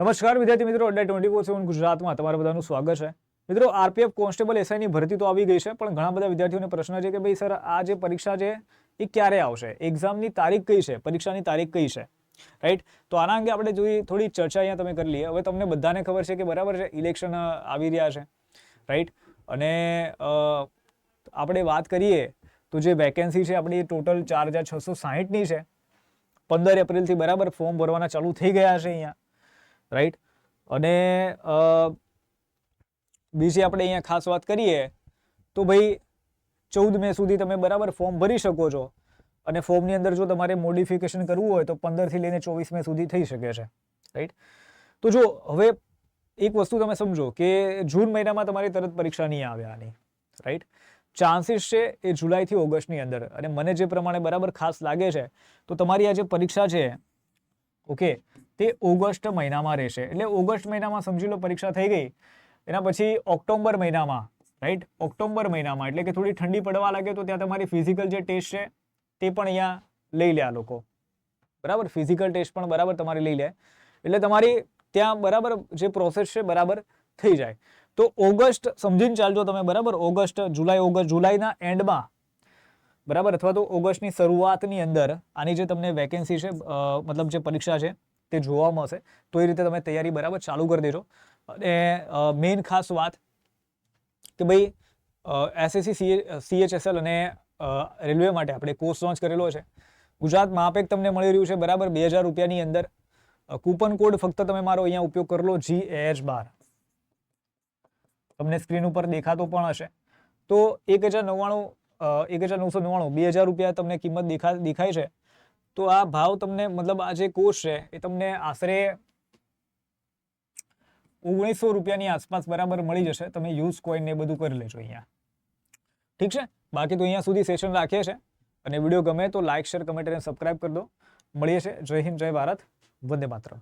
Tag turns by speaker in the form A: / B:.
A: નમસ્કાર, વિદ્યાર્થી મિત્રો. અડ્ડા ટ્વેન્ટી ફોર સેવન ગુજરાતમાં તમારા બધાનું સ્વાગત છે. મિત્રો, આરપીએફ કોન્સ્ટેબલ એસઆઈની ભરતી તો આવી ગઈ છે, પણ ઘણા બધા વિદ્યાર્થીઓને પ્રશ્ન છે કે ભાઈ, સર, આ જે પરીક્ષા છે, એ ક્યારે આવશે? એક્ઝામની તારીખ કઈ છે? પરીક્ષાની તારીખ કઈ છે? રાઈટ તો આના અંગે આપણે જોઈ થોડી ચર્ચા અહીંયા તમે કરી લઈએ. હવે તમને બધાને ખબર છે કે બરાબર છે ઇલેક્શન આવી રહ્યા છે. રાઈટ અને આપણે વાત કરીએ, તો જે વેકેન્સી છે, આપણી ટોટલ ચાર હજાર છસો સાહીઠની છે. પંદર એપ્રિલથી બરાબર ફોર્મ ભરવાના ચાલુ થઈ ગયા છે અહીંયા. રાઈટ? અને બીજી આપણે અહીંયા ખાસ વાત કરીએ, તો ભાઈ, ચૌદ મે સુધી તમે બરાબર ફોર્મ ભરી શકો છો. અને ફોર્મની અંદર જો તમારે મોડિફિકેશન કરવું હોય, તો પંદરથી લઈને ચોવીસ મે સુધી થઈ શકે છે. રાઈટ? તો જો, હવે એક વસ્તુ તમે સમજો કે જૂન મહિનામાં તમારી તરત પરીક્ષા નહીં આવે આની. રાઈટ? ચાન્સીસ છે એ જુલાઈથી ઓગસ્ટની અંદર. અને મને જે પ્રમાણે બરાબર ખાસ લાગે છે, તો તમારી આ જે પરીક્ષા છે, ઓકે તે ઓગસ્ટ મહિનામાં રહેશે. એટલે ઓગસ્ટ મહિનામાં સમજી લો પરીક્ષા થઈ ગઈ. એના પછી ઓક્ટોબર મહિનામાં રાઈટ ઓક્ટોબર મહિનામાં. એટલે કે થોડી ઠંડી પડવા લાગે તો ત્યાં તમારી ફિઝિકલ જે ટેસ્ટ છે, તે પણ અહીંયા લઈ લે આ લોકો. બરાબર? ફિઝિકલ ટેસ્ટ પણ બરાબર તમારે લઈ લે. એટલે તમારી ત્યાં બરાબર જે પ્રોસેસ છે, બરાબર થઈ જાય. તો ઓગસ્ટ, સમજીને ચાલજો તમે, બરાબર? ઓગસ્ટ, જુલાઈ, ઓગસ્ટ, જુલાઈના એન્ડમાં બરાબર? અથવા તો ઓગસ્ટની શરૂઆતની અંદર આની જે તમને વેકેન્સી છે મતલબ જે પરીક્ષા છે તે જોવા મળશે. તો એ રીતે તમે તૈયારી બરાબર ચાલુ કરી દેજો. અને મેઇન ખાસ વાત કે ભાઈ એસએસસી સી સીએચએસએલ અને રેલવે માટે આપણે કોર્સ લોન્ચ કરેલો છે. ગુજરાત માપેક તમને મળી રહ્યું છે બરાબર બે હજાર રૂપિયાની અંદર. કૂપન કોડ ફક્ત તમે મારો અહીંયા ઉપયોગ કરલો જી એચ બાર. તમને સ્ક્રીન ઉપર દેખાતો પણ હશે. તો એક હજાર નવ્વાણું એક હજાર નવસો નવ્વાણું, બે હજાર રૂપિયા તમને કિંમત દેખા, દેખાય છે. તો આ ભાવ તમને, મતલબ આ જે કોર્સ છે, એ તમને આશરે ઓગણીસો રૂપિયાની આસપાસ બરાબર મળી જશે. તમે યુઝ કોઈન ને બધું કરી લેજો અહીંયા. ઠીક છે? બાકી તો અહીંયા સુધી સેશન રાખીએ છીએ અને વીડિયો ગમે તો લાઇક શેર કમેન્ટ અને સબસ્ક્રાઇબ કરી દો. મળીએ છીએ. જય હિન્દ, જય ભારત. વંદે માતરમ.